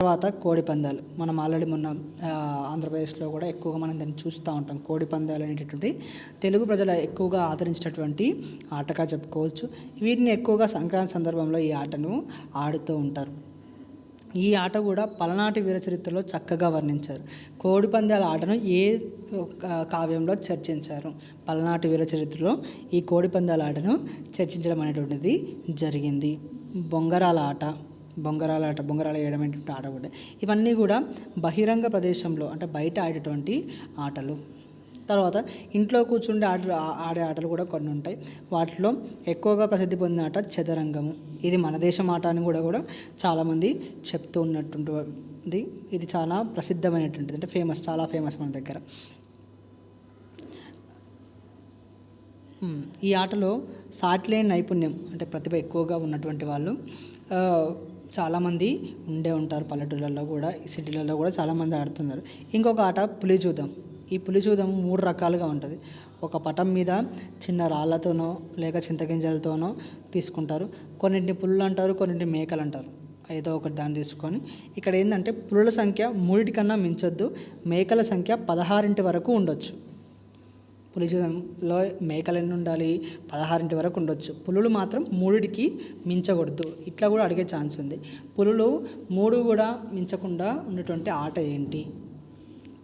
తర్వాత కోడి పందాలు. మనం ఆల్రెడీ మొన్న ఆంధ్రప్రదేశ్లో కూడా ఎక్కువగా మనం దాన్ని చూస్తూ ఉంటాం. కోడి పందాలు అనేటటువంటి తెలుగు ప్రజలు ఎక్కువగా ఆదరించినటువంటి ఆటగా చెప్పుకోవచ్చు. వీటిని ఎక్కువగా సంక్రాంతి సందర్భంలో ఈ ఆటను ఆడుతూ ఉంటారు. ఈ ఆట కూడా పలనాటి వీర చరిత్రలో చక్కగా వర్ణించారు. కోడి పందాల ఆటను ఏ కావ్యంలో చర్చించారు? పలనాటి వీర చరిత్రలో ఈ కోడి పందాల ఆటను చర్చించడం అనేటువంటిది జరిగింది. బొంగరాల ఆట. బొంగరాల ఆట బొంగరాలు వేయడం ఏంటంటే ఆట కూడా ఇవన్నీ కూడా బహిరంగ ప్రదేశంలో అంటే బయట ఆడేటువంటి ఆటలు. తర్వాత ఇంట్లో కూర్చుండే ఆటలు ఆడే ఆటలు కూడా కొన్ని ఉంటాయి. వాటిలో ఎక్కువగా ప్రసిద్ధి పొందిన ఆట చదరంగము ఇది మన దేశం ఆట అని కూడా కూడా చాలామంది చెప్తూ ఉన్నటువంటిది ఇది చాలా ప్రసిద్ధమైనటువంటిది. అంటే ఫేమస్ చాలా ఫేమస్ మన దగ్గర. ఈ ఆటలో సాటిలేని నైపుణ్యం అంటే ప్రతిభ ఎక్కువగా ఉన్నటువంటి వాళ్ళు చాలామంది ఉండే ఉంటారు పల్లెటూళ్ళల్లో కూడా ఈ సిటీలలో కూడా చాలామంది ఆడుతున్నారు. ఇంకొక ఆట పులిజూదం ఈ పులిచూదం మూడు రకాలుగా ఉంటుంది. ఒక పటం మీద చిన్న రాళ్ళతోనో లేక చింతగింజలతోనో తీసుకుంటారు. కొన్నింటిని పులులు అంటారు కొన్నింటిని మేకలు అంటారు. ఏదో ఒకటి దాన్ని తీసుకొని ఇక్కడ ఏంటంటే పులుల సంఖ్య మూడిటికన్నా మించొద్దు. మేకల సంఖ్య పదహారింటి వరకు ఉండొచ్చు. పులిజంలో మేకలు ఎన్ని ఉండాలి? పదహారింటి వరకు ఉండొచ్చు. పులులు మాత్రం మూడిటికి మించకూడదు. ఇట్లా కూడా అడిగే ఛాన్స్ ఉంది. పులులు మూడు కూడా మించకుండా ఉన్నటువంటి ఆట ఏంటి?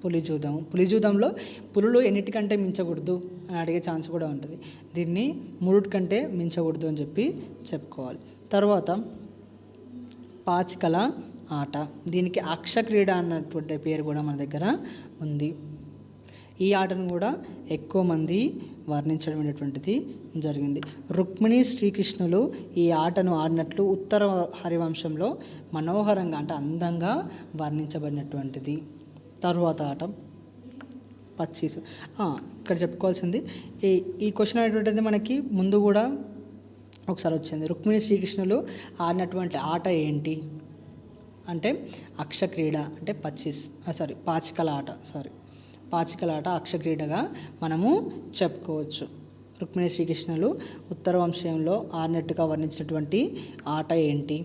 పులిజూదం. పులిజూదంలో పులులు ఎన్నిటికంటే మించకూడదు అని అడిగే ఛాన్స్ కూడా ఉంటుంది. దీన్ని మూడిటి కంటే మించకూడదు అని చెప్పి చెప్పుకోవాలి. తర్వాత పాచికల ఆట. దీనికి అక్ష క్రీడ అన్నటువంటి పేరు కూడా మన దగ్గర ఉంది. ఈ ఆటను కూడా ఎక్కువ మంది వర్ణించడం అనేటువంటిది జరిగింది. రుక్మిణి శ్రీకృష్ణులు ఈ ఆటను ఆడినట్లు ఉత్తర హరివంశంలో మనోహరంగా అంటే అందంగా వర్ణించబడినటువంటిది. తరువాత ఆట పచ్చీసు. ఇక్కడ చెప్పుకోవాల్సింది ఈ ఈ క్వశ్చన్ అనేటువంటిది మనకి ముందు కూడా ఒకసారి వచ్చింది. రుక్మిణి శ్రీకృష్ణులు ఆడినటువంటి ఆట ఏంటి? అంటే అక్ష క్రీడ అంటే పచ్చిస్ సారీ పాచికల ఆట సారీ పాచికల ఆట అక్ష క్రీడగా మనము చెప్పుకోవచ్చు. రుక్మిణి శ్రీకృష్ణులు ఉత్తర వంశంలో ఆడినట్టుగా వర్ణించినటువంటి ఆట ఏంటి?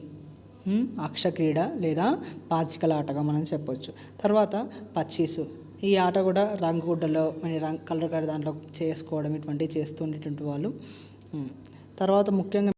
అక్షక్రీడ లేదా పాచికల ఆటగా మనం చెప్పవచ్చు తర్వాత పచ్చీసు. ఈ ఆట కూడా రంగుగుడ్డలో మన రంగు కలర్ కలర్ దాంట్లో చేసుకోవడం ఇటువంటివి చేస్తుండేటువంటి వాళ్ళు. తర్వాత ముఖ్యంగా